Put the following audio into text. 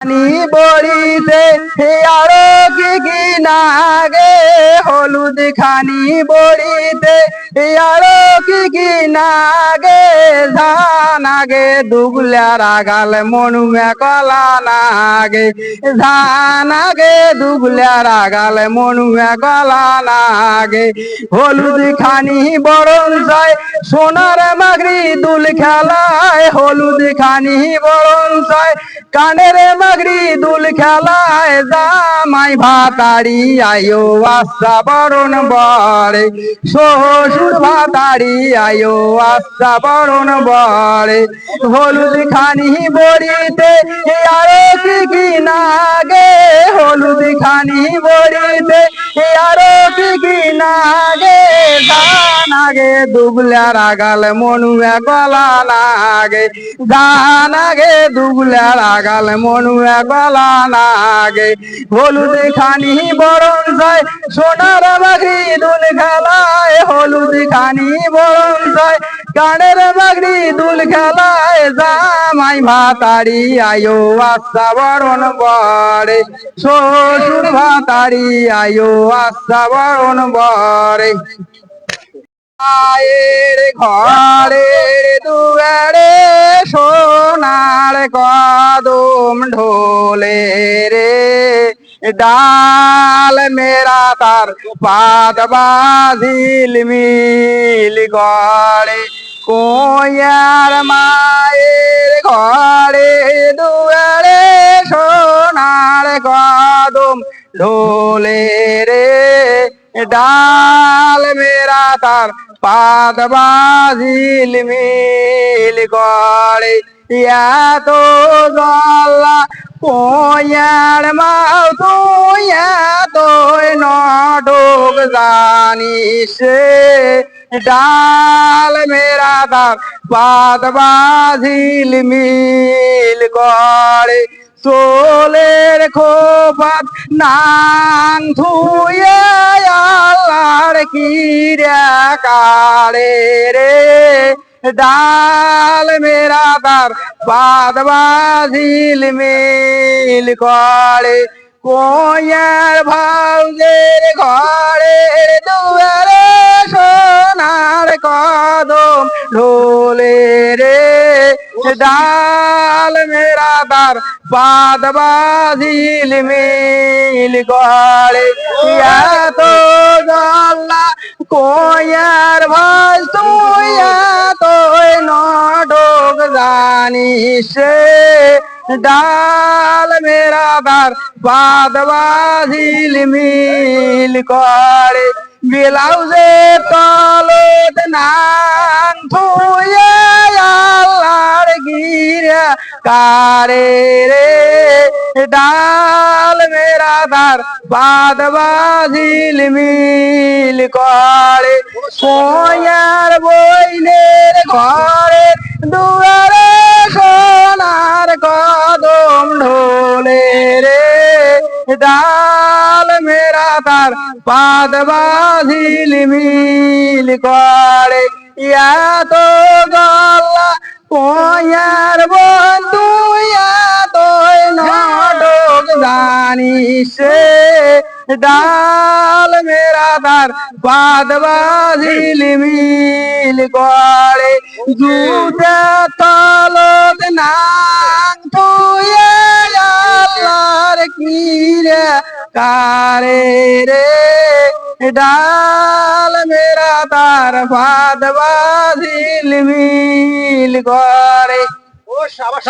পানি বড়িতে আরও কি কি নাগে হলুদ খানি বড়িতে আরও কি কি নাগে কলা নাগে। ধান আগে দুগলার আগাল মনু কলা নাগে। হলুদ খানি বরণ যায় সোনার মাগরি দুল খেলায়। হলুদ খানি বরণ যায় কানের মাগরি দুল খেলায়। জামাই ভাতারি, আয়ো আশা বরণ বরে শ্বশুর ভাতারি, আয়ো আশা বরণ বরে হলুদ খানি বড়িতে কি না গে হলুদ খানি বড়িতে আরও আগে দুবলার আগাল মনুয়া গলা লাগে। ধান আগে, দুবলার আগাল মনুয়া গলা লাগে। হলুদ খানি বরণ যায়, সোনার বাগরি দুল খেলায়। হলুদ খানি বরণ যায় কানের বাগরি দুল খেলায়। জামাই ভাতারি, আয়ো আশা বরণ বরে শ্বশুর ভাতারি, আয়ো আশা বরণ বরে আয়ের ঘরে দুয়ারে সোনার কদম ঢোলে রে। ডাল মেরা তার পাত বাজিল মিল গড়ে। কোয়ার মায়ের ঘরে দুয়ারে সোনার কদম ঢোলে ডাল মেরা তার পাদ বাজিল মিল গড়ে। এত জল্লা, কোয়ার মাও তুই এত নডুক জানিস ডাল মেরা তার পাদ বাজিল মিল গড়ে। সোলের খোপাত নাং ধুয়ে আল্লাহর কিরা রে। ডাল মেরা তার পাদ বাজিল মিল করে। কোয়ার ভাউজের ঘরে দুয়ারে সোনার কদম ঢোলে রে। ডাল মেরা তার পাদ বাজিল মিল করে এত জল্লা কোয়ার ভাই, তুই এত নডক জানিস ডাল মেরা তার পাদ বাজিল মিল করে ব্লাউজে তলত নাং থুয়ে কারে রে, ডাল মেরা তার পাদ বাজিল মিল করে। সোয়ার বইনের ঘরে দুয়ারে সোনার কদম ঢোলে রে, ডাল মেরা তার পাদ বাজিল মিল করে। এত গল্লা কোয়ার ডাল মেরা তার পাদ বাজিল মিল করে জুতা তলত নাং তুয়ে আল্লাহর কিরে কারে রে। ডাল মেরা তার পাদ বাজিল মিল করে ও সাবাস।